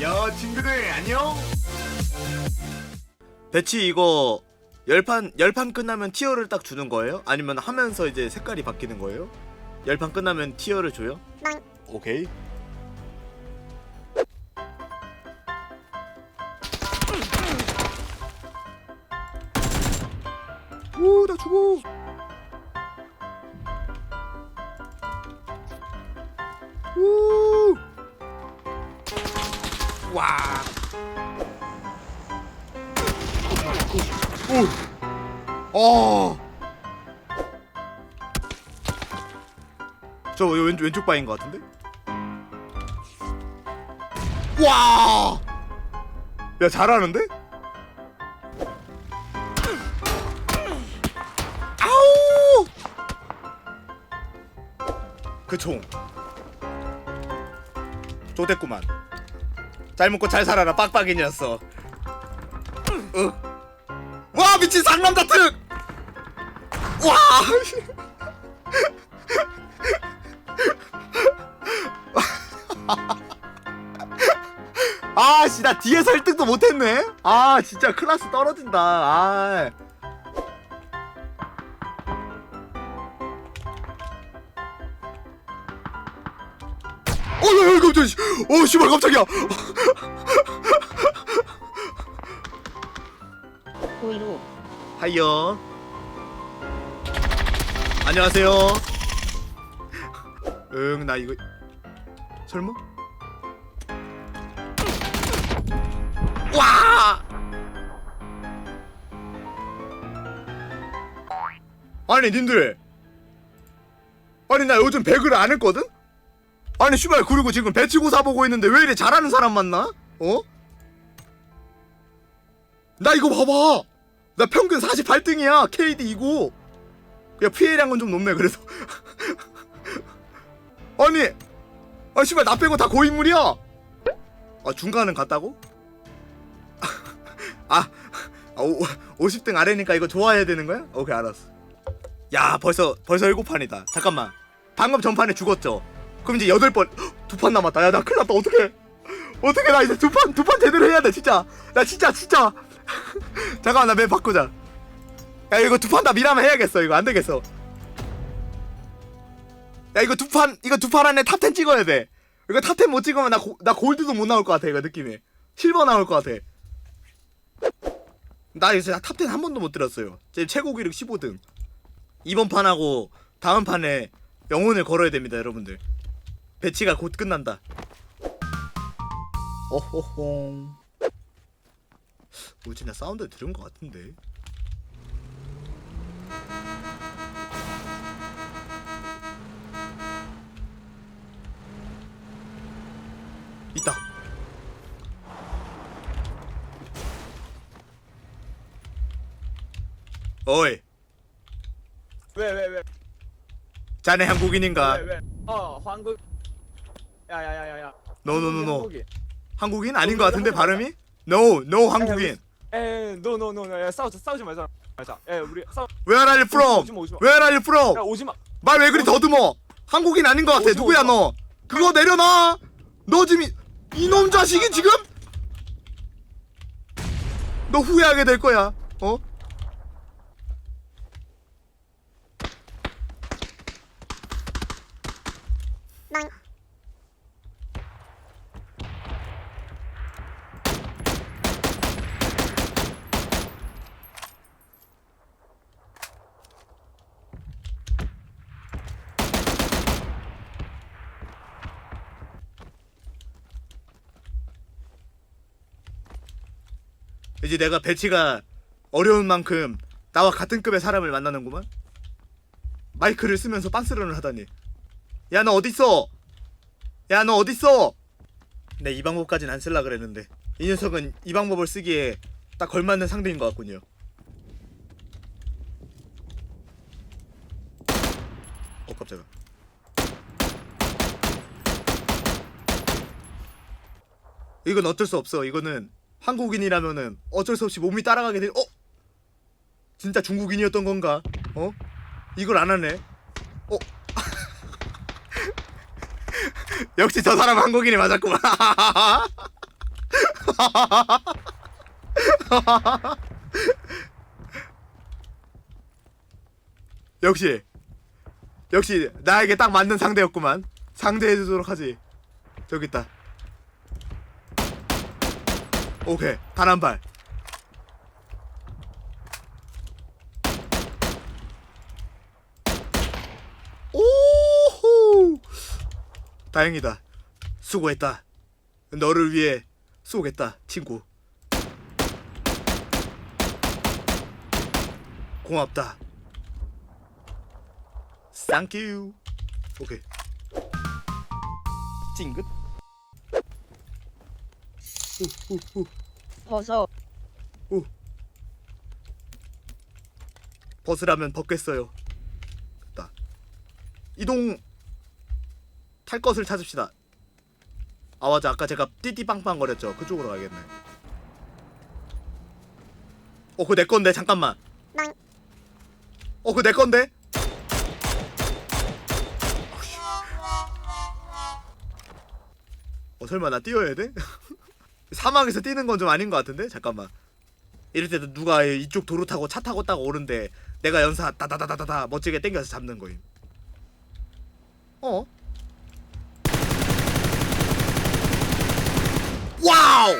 야 친구들 안녕 배치 이거 열판 열판 끝나면 티어를 딱 주는 거예요? 아니면 하면서 이제 색깔이 바뀌는 거예요? 열판 끝나면 티어를 줘요? 오케이. 오, 나 죽어. 우. 와. 오. 어. 저 왼쪽 왼쪽 바인 것 같은데? 와. 야 잘하는데? 아우. 그 총. 좋댔구만. 잘 먹고 잘 살아라 빡빡이녀어. 어. 와 미친 상남자 특! 와! 아씨 나 뒤에 설득도 못했네. 아 진짜 클라스 떨어진다. 아. 어 야 야, 깜짝이야. 어 씨발 깜짝이야. 호이로 하이요. 안녕하세요. 응, 나 이거 설마? 와! 아니, 님들. 아니, 나 요즘 배그를 안 했거든? 아니, 씨발, 그리고 지금 배치고사 보고 있는데 왜 이래 잘하는 사람 만나? 어? 나 이거 봐봐. 나 평균 48등이야. KD 이고. 야 피해량은 좀 높네 그래서. 아니, 아 씨발 나 빼고 다 고인물이야. 아 중간은 갔다고? 아, 아 오, 50등 아래니까 이거 좋아해야 되는 거야? 오케이 알았어. 야 벌써 벌써 7판이다. 잠깐만. 방금 전판에 죽었죠. 그럼 이제 8번 두 판 남았다. 야 나 큰일 났다. 어떡해. 어떻게 나 이제 두 판 두 판 제대로 해야 돼 진짜. 나 진짜 진짜. 잠깐만 나 맵 바꾸자 야 이거 두 판 다 미라면 해야겠어 이거 안 되겠어 야 이거 두 판 이거 두 판 안에 탑10 찍어야 돼 이거 탑10 못 찍으면 나, 고, 나 골드도 못 나올 것 같아 이거 느낌이 실버 나올 것 같아 나 이제 탑10 한 번도 못 들었어요 지금 최고 기록 15등 이번 판하고 다음 판에 영혼을 걸어야 됩니다 여러분들 배치가 곧 끝난다 어호홍 나 사운드 들은 것 같은데 있다 어이 왜 왜 왜? 자네 한국인인가 왜 왜? 어 한국. 야야야야야. 노노노노 한국인. 한국인 아닌 것 같은데 발음이 No no 한국인 에 노노노노 야 싸우자 싸우지 말자 말자. 에 우리 싸우. Where are you from? 오지마 오지마. Where are you from? 야 오지 마. 말 왜 그리 더듬어? 한국인 아닌 것 같아. 오지마, 누구야 오지마. 너? 그거 내려놔. 너 지금 이- 이놈 자식이 지금? 너 후회하게 될 거야. 어? 이제 내가 배치가 어려운 만큼 나와 같은 급의 사람을 만나는구만. 마이크를 쓰면서 빤스런을 하다니. 야 너 어딨어? 야 너 어딨어? 내 이 방법까진 안 쓸라 그랬는데 이 녀석은 이 방법을 쓰기에 딱 걸맞는 상대인 것 같군요. 어 깜짝아. 이건 어쩔 수 없어. 이거는 한국인이라면은 어쩔 수 없이 몸이 따라가게 돼. 어? 진짜 중국인이었던 건가? 어? 이걸 안 하네. 어? 역시 저 사람 한국인이 맞았구만. 역시 역시 나에게 딱 맞는 상대였구만 상대해주도록 하지 저기 있다 오케이. 단 한 발. 오호! 다행이다. 수고했다. 너를 위해 쏘겠다 친구. 고맙다. 쌍큐 오케이. 찡긋 벗어. 벗으라면 벗겠어요. 됐다 이동 탈 것을 찾읍시다. 아 맞아. 아까 제가 띠띠빵빵 거렸죠. 그쪽으로 가야겠네. 어 그거 내 건데? 잠깐만. 낭. 어 그거 내 건데? 어 설마 나 뛰어야 돼? 사막에서 뛰는 건 좀 아닌 것 같은데 잠깐만 이럴 때도 누가 이쪽 도로 타고 차 타고 딱 오는데 내가 연사 따다다다다다 멋지게 땡겨서 잡는 거임 어? 와우!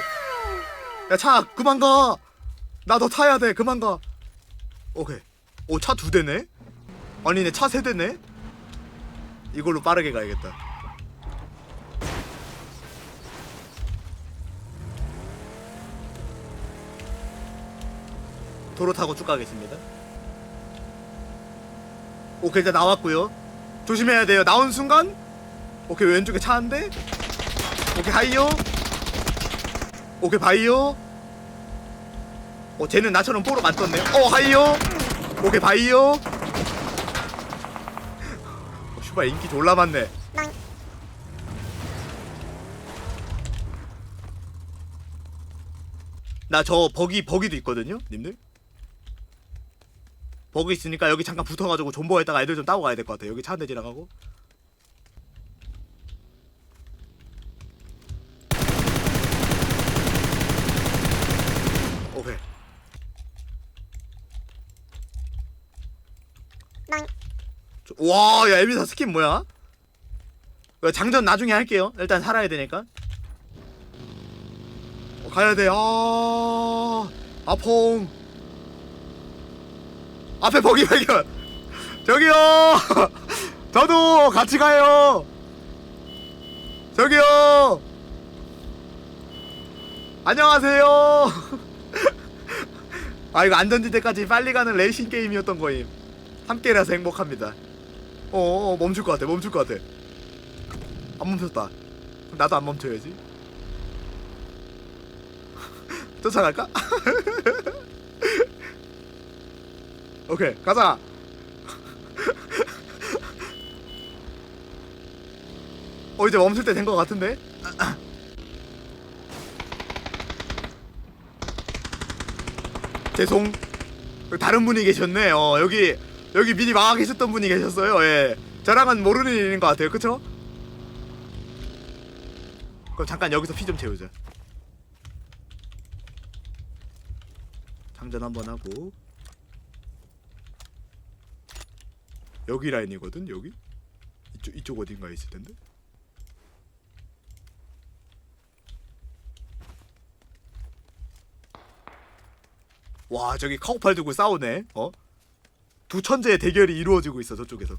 야 차 그만 가! 나 너 타야 돼 그만 가 오케이 오 차 두 대네? 아니네 차세 대네? 이걸로 빠르게 가야겠다 도로 타고 쭉 가겠습니다. 오케이 이제 나왔고요. 조심해야 돼요. 나온 순간 오케이 왼쪽에 차 한 대. 오케이 하이요. 오케이 바이요. 어 쟤는 나처럼 안 떴네. 어 하이요. 오케이 바이요. 어, 슈발 인기 졸라 많네. 낭. 나저 버기 버기도 있거든요 님들 버기 있으니까 여기 잠깐 붙어가지고 존버했다가 애들 좀 따고 가야 될 것 같아 여기 차 한 대 지나가고 오케이 낭. 저- 와, 야, 에비사 스킨 뭐야? 어, 장전 나중에 할게요. 일단 살아야 되니까. 어, 가야 돼. 아, 아퐁. 앞에 버기 발견. 저기요. 저도 같이 가요. 저기요. 안녕하세요. 아, 이거 안전지대까지 빨리 가는 레이싱 게임이었던 거임. 함께라서 행복합니다. 어, 어 멈출 것 같아 멈출 것 같아 안 멈췄다 나도 안 멈춰야지 쫓아갈까? 오케이 가자 어 이제 멈출 때 된 것 같은데 죄송 다른 분이 계셨네 어 여기 여기 미리 막아 계셨던 분이 계셨어요. 예. 저랑은 모르는 일인 것 같아요. 그쵸? 그럼 잠깐 여기서 피 좀 채우자. 장전 한번 하고 여기 라인이거든. 여기 이쪽 이쪽 어딘가에 있을 텐데. 와 저기 카우팔 두고 싸우네. 어? 두 천재의 대결이 이루어지고 있어 저쪽에서.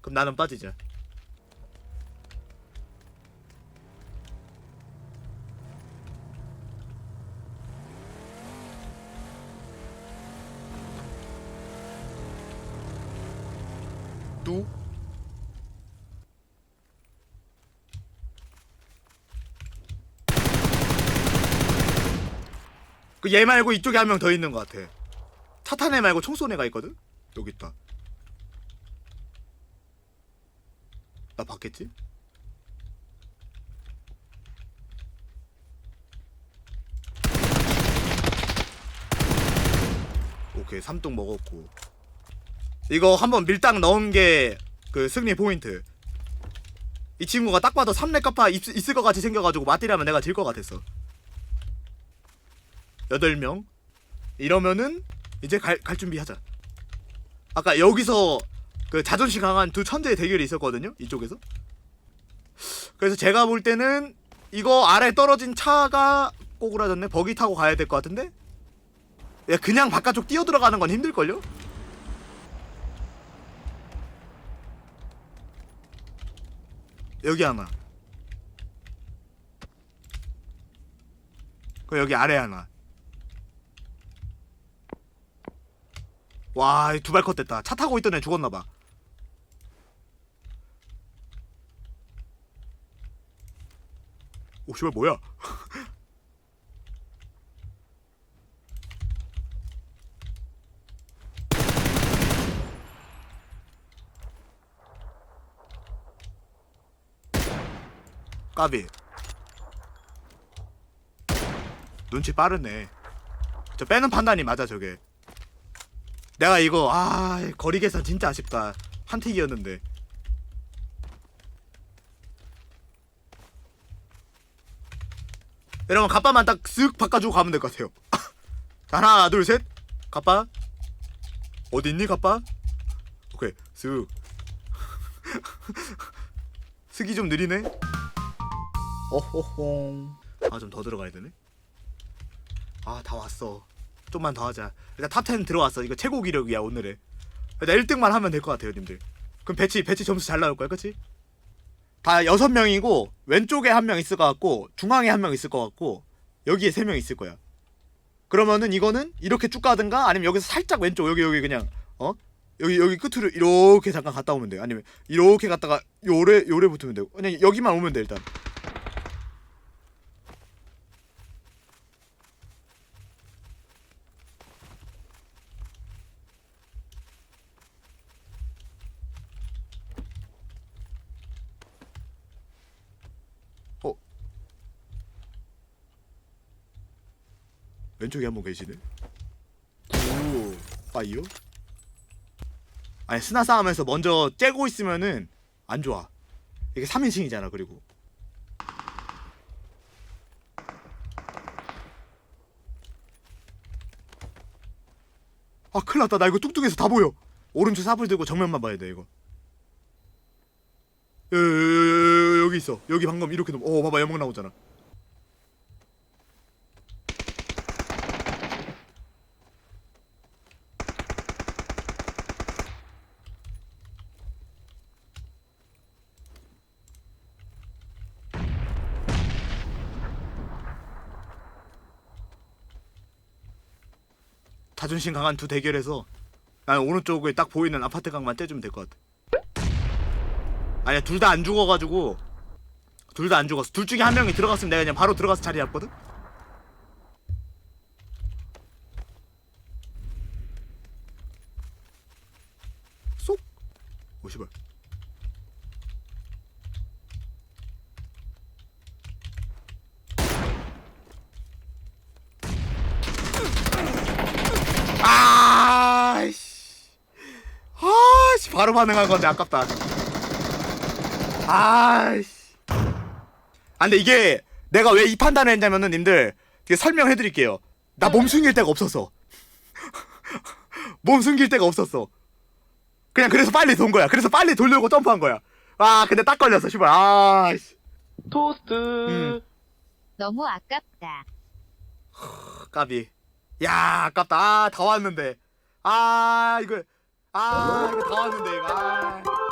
그럼 나는 빠지자. 뚜. 그얘 말고 이쪽에 한 명 더 있는 것 같아. 차탄애 말고 총쏜 애가 있거든? 여기 있다. 나 봤겠지? 오케이 삼동 먹었고 이거 한번 밀당 넣은 게 그 승리 포인트 이 친구가 딱 봐도 3렙 갚아 있, 있을 것 같이 생겨가지고 맞디라면 내가 질 것 같았어 여덟 명 이러면은 이제 갈, 갈 준비하자. 아까 여기서 그 자존심 강한 두 천재의 대결이 있었거든요. 이쪽에서. 그래서 제가 볼 때는 이거 아래 떨어진 차가 꼬꾸라졌네. 버기 타고 가야 될 것 같은데. 야, 그냥 바깥쪽 뛰어 들어가는 건 힘들걸요? 여기 하나. 그 여기 아래 하나. 와, 두 발 컷 됐다. 차 타고 있던 애 죽었나 봐. 오, 씨발 뭐야? 까비. 눈치 빠르네. 저 빼는 판단이 맞아 저게. 내가 이거 아 거리 계산 진짜 아쉽다. 한 틱이었는데. 여러분 갑바만 딱 쓱 바꿔주고 가면 될 것 같아요. 자, 하나 둘 셋. 갑바. 어디 있니 갑바? 오케이 쓱. 쓱이 좀 느리네. 어호홍. 아 좀 더 들어가야 되네. 아 다 왔어. 좀만 더 하자. 일단 탑10 들어왔어. 이거 최고 기록이야 오늘의. 일단 1등만 하면 될 것 같아요, 님들. 그럼 배치 배치 점수 잘 나올 거야, 그렇지? 다 여섯 명이고 왼쪽에 한 명 있을 것 같고 중앙에 한 명 있을 것 같고 여기에 세 명 있을 거야. 그러면은 이거는 이렇게 쭉 가든가 아니면 여기서 살짝 왼쪽 여기 여기 그냥 어 여기 여기 끝으로 이렇게 잠깐 갔다 오면 돼. 아니면 이렇게 갔다가 요래 요래 붙으면 되고 그냥 여기만 오면 돼 일단. 왼쪽에 한 분 계시네. 오, 빠이요? 아니 스나 싸움에서 먼저 째고 있으면은 안 좋아. 이게 3인칭이잖아 그리고. 아 큰일 났다 나 이거 뚱뚱해서 다 보여 오른쪽 사불 들고 정면만 봐야 돼 이거 여기 있어 여기 방금 이렇게 넘어 어 봐봐 연막 나오잖아 자존심 강한 두 대결에서 난 오른쪽에 딱 보이는 아파트 강만 떼주면 될 것 같아. 아니야 둘 다 안 죽어가지고 둘 다 안 죽었어. 둘 중에 한 명이 들어갔으면 내가 그냥 바로 들어가서 자리 잡거든. 쏙. 오 씨발. 아이씨. 아씨 바로 반응한 건데 아깝다. 아이씨. 아 근데 이게 내가 왜 이 판단을 했냐면은 님들 이게 설명해 드릴게요. 나 몸 숨길 데가 없었어. 몸 숨길 데가 없었어. 그냥 그래서 빨리 돈 거야. 그래서 빨리 돌려고 점프한 거야. 아 근데 딱 걸렸어 씨발. 아이씨. 토스트. 음. 너무 아깝다. 까비. 야, 아깝다. 아, 다 왔는데. 아, 이거. 아, 이거 다 왔는데, 이거. 아.